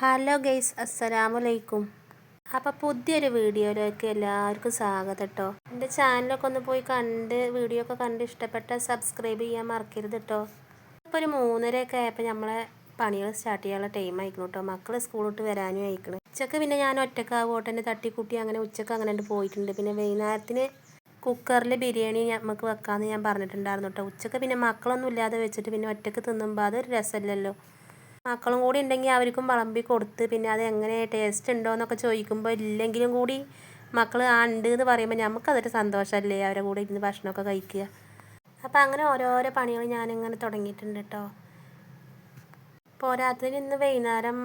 Hello guys അസ്സലാമലൈക്കും അപ്പോൾ പുതിയൊരു വീഡിയോയിലേക്ക് എല്ലാവർക്കും സ്വാഗതം കേട്ടോ എന്റെ ചാനലൊക്കെ ഒന്ന് പോയി കണ്ട് വീഡിയോ ഒക്കെ കണ്ട് ഇഷ്ടപ്പെട്ട സബ്സ്ക്രൈബ് ചെയ്യാൻ മറക്കരുത് കേട്ടോ ഇപ്പോൾ ഒരു മൂന്നരയൊക്കെ ആയപ്പോൾ നമ്മളെ പണികൾ സ്റ്റാർട്ട് ചെയ്യാനുള്ള ടൈം ആയിക്കണം കേട്ടോ മക്കൾ സ്കൂളിട്ട് വരാനും ആയിക്കണം. ഉച്ചയ്ക്ക് പിന്നെ ഞാൻ ഒറ്റക്കാവോട്ടെ തന്നെ തട്ടിക്കൂട്ടി അങ്ങനെ ഉച്ചയ്ക്ക് അങ്ങനെ പോയിട്ടുണ്ട്. പിന്നെ വൈകുന്നേരത്തിന് കുക്കറിൽ ബിരിയാണി നമുക്ക് വെക്കാമെന്ന് ഞാൻ പറഞ്ഞിട്ടുണ്ടായിരുന്നു കേട്ടോ ഉച്ചയ്ക്ക് പിന്നെ മക്കളൊന്നും ഇല്ലാതെ വെച്ചിട്ട് പിന്നെ ഒറ്റയ്ക്ക് തിന്നുമ്പോൾ അതൊരു രസമില്ലല്ലോ മക്കളും കൂടി ഉണ്ടെങ്കിൽ അവർക്കും വിളമ്പി കൊടുത്ത് പിന്നെ അത് എങ്ങനെ ടേസ്റ്റ് ഉണ്ടോ എന്നൊക്കെ ചോദിക്കുമ്പോൾ ഇല്ലെങ്കിലും കൂടി മക്കൾ ആ ഉണ്ട് എന്ന് പറയുമ്പോൾ നമുക്കതൊരു സന്തോഷമല്ലേ അവരെ കൂടെ ഇരുന്ന് ഭക്ഷണമൊക്കെ കഴിക്കുക. അപ്പോൾ അങ്ങനെ ഓരോരോ പണികൾ ഞാനിങ്ങനെ തുടങ്ങിയിട്ടുണ്ട് കേട്ടോ പോരാത്തതിന് ഇന്ന് വൈകുന്നേരം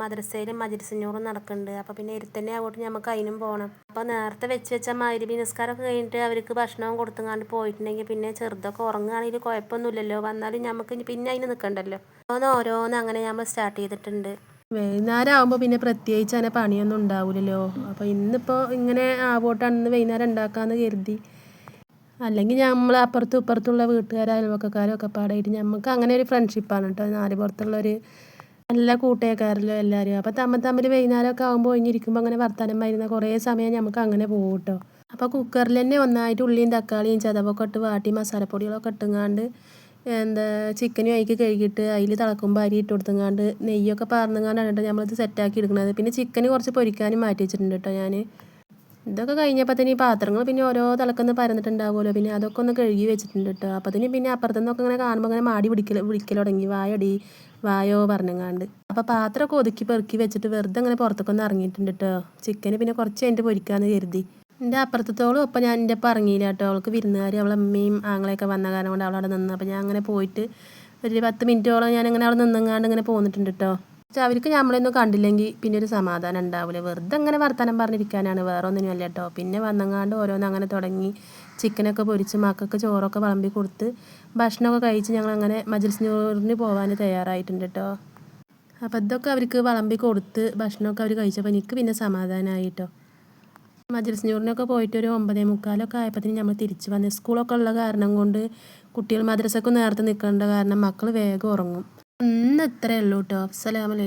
മദ്രസയിൽ മജിരിസഞ്ഞൂറും നടക്കുന്നുണ്ട് അപ്പോൾ പിന്നെ ഇരുത്തന്നെ അങ്ങോട്ട് നമുക്ക് അതിനും പോകണം അപ്പോൾ നേരത്തെ വെച്ച് വെച്ച മരുഭി നിസ്കാരമൊക്കെ കഴിഞ്ഞിട്ട് അവർക്ക് ഭക്ഷണവും കൊടുത്തുങ്ങാണ്ട് പോയിട്ടുണ്ടെങ്കിൽ പിന്നെ ചെറുതൊക്കെ ഉറങ്ങുകയാണെങ്കിൽ കുഴപ്പമൊന്നുമില്ലല്ലോ. വന്നാലും നമുക്ക് പിന്നെ അതിന് നിൽക്കണ്ടല്ലോ അതൊന്ന് ഓരോന്ന് അങ്ങനെ നമ്മൾ സ്റ്റാർട്ട് ചെയ്തിട്ടുണ്ട്. വൈകുന്നേരം ആകുമ്പോൾ പിന്നെ പ്രത്യേകിച്ച് അങ്ങനെ പണിയൊന്നും ഉണ്ടാവില്ലല്ലോ അപ്പോൾ ഇന്നിപ്പോൾ ഇങ്ങനെ ആവോട്ടാണ് ഇന്ന് വൈകുന്നേരം ഉണ്ടാക്കാമെന്ന് കരുതി. അല്ലെങ്കിൽ നമ്മൾ അപ്പുറത്തും ഇപ്പുറത്തുള്ള വീട്ടുകാരോ അയൽവക്കക്കാരും ഒക്കെ പാടായിട്ട് നമുക്ക് അങ്ങനെ ഒരു ഫ്രണ്ട്ഷിപ്പാണ് കേട്ടോ നാല് പുറത്തുള്ളൊരു നല്ല കൂട്ടുകാരിലും എല്ലാവരും അപ്പോൾ തമ്മിൽ തമ്മിൽ വൈകുന്നേരമൊക്കെ ആകുമ്പോൾ ഒഴിഞ്ഞിരിക്കുമ്പോൾ അങ്ങനെ വർത്തമാനം വരുന്ന കുറേ സമയം നമുക്ക് അങ്ങനെ പോകും കേട്ടോ അപ്പോൾ കുക്കറിൽ തന്നെ ഒന്നായിട്ട് ഉള്ളിയും തക്കാളിയും ചതവൊക്കെ ഇട്ട് വാട്ടി മസാലപ്പൊടികളൊക്കെ ഇട്ടുങ്ങാണ്ട് എന്താ ചിക്കനും അതിക്ക് കഴുകിയിട്ട് അതിൽ തിളക്കുമ്പോൾ അരി ഇട്ട് കൊടുത്തുങ്ങാണ്ട് നെയ്യൊക്കെ പാർന്നുങ്ങാണ്ടാണ് കേട്ടോ നമ്മളിത് സെറ്റാക്കി എടുക്കുന്നത് പിന്നെ ചിക്കന് കുറച്ച് പൊരിക്കാനും മാറ്റി വെച്ചിട്ടുണ്ട് കേട്ടോ ഞാൻ ഇതൊക്കെ കഴിഞ്ഞപ്പോൾ തന്നെ ഈ പാത്രങ്ങൾ പിന്നെ ഓരോ തിളക്കുന്ന പരന്നിട്ടുണ്ടാവുമല്ലോ. പിന്നെ അതൊക്കെ ഒന്ന് കഴുകി വെച്ചിട്ടുണ്ട് കേട്ടോ അപ്പോൾ തന്നെ പിന്നെ അപ്പുറത്തു നിന്നൊക്കെ ഇങ്ങനെ കാണുമ്പോൾ ഇങ്ങനെ മാടി പിടിക്കൽ വിളിക്കൽ തുടങ്ങി. വായടി വായോ പറഞ്ഞങ്ങാണ്ട്. അപ്പോൾ പാത്രമൊക്കെ ഒതുക്കി പെറുക്കി വെച്ചിട്ട് വെറുതെ അങ്ങനെ പുറത്തൊക്കെ ഇറങ്ങിയിട്ടുണ്ട് കേട്ടോ ചിക്കന് പിന്നെ കുറച്ച് കഴിഞ്ഞിട്ട് പൊരിക്കാമെന്ന് കരുതി. എന്റെ അപ്പുറത്തോളം ഒപ്പം ഞാൻ എന്റെ ഒപ്പം ഇറങ്ങിയില്ല കേട്ടോ അവൾക്ക് വിരുന്നുകാർ അമ്മയും ആങ്ങളെയൊക്കെ വന്ന കാരണം കൊണ്ട് അവളവിടെ നിന്ന്. അപ്പോൾ ഞാൻ അങ്ങനെ പോയിട്ട് ഒരു പത്ത് മിനിറ്റോളം ഞാൻ അങ്ങനെ അവിടെ നിന്നങ്ങാണ്ട് ഇങ്ങനെ പോന്നിട്ടുണ്ട് കേട്ടോ പക്ഷെ അവർക്ക് നമ്മളൊന്നും കണ്ടില്ലെങ്കിൽ പിന്നെ ഒരു സമാധാനം ഉണ്ടാവില്ല വെറുതെ അങ്ങനെ വർത്തമാനം പറഞ്ഞിരിക്കാനാണ് വേറെ ഒന്നിനും അല്ല കേട്ടോ പിന്നെ വന്നങ്ങാണ്ട് ഓരോന്ന് അങ്ങനെ തുടങ്ങി ചിക്കനൊക്കെ പൊരിച്ച് മക്കൾക്ക് ചോറൊക്കെ വിളമ്പി കൊടുത്ത് ഭക്ഷണമൊക്കെ കഴിച്ച് ഞങ്ങൾ അങ്ങനെ മജിൽസിനൂറിന് പോകാൻ തയ്യാറായിട്ടുണ്ട് കേട്ടോ അപ്പോൾ ഇതൊക്കെ അവർക്ക് വിളമ്പി കൊടുത്ത് ഭക്ഷണമൊക്കെ അവർ കഴിച്ചപ്പോൾ എനിക്ക് പിന്നെ സമാധാനമായി കേട്ടോ മജിൽസിനൂറിനൊക്കെ പോയിട്ട് ഒരു ഒമ്പതേ മുക്കാലൊക്കെ ആയപ്പോഴത്തേനും നമ്മൾ തിരിച്ച് വന്ന്. സ്കൂളൊക്കെ ഉള്ള കാരണം കൊണ്ട് കുട്ടികൾ മദ്രസക്ക് നേരത്തെ നിൽക്കേണ്ട കാരണം മക്കൾ വേഗം ഉറങ്ങും. ഇന്ന് ഇത്രയേ ഉള്ളൂ കേട്ടോ അസ്സലാമലൈക്കും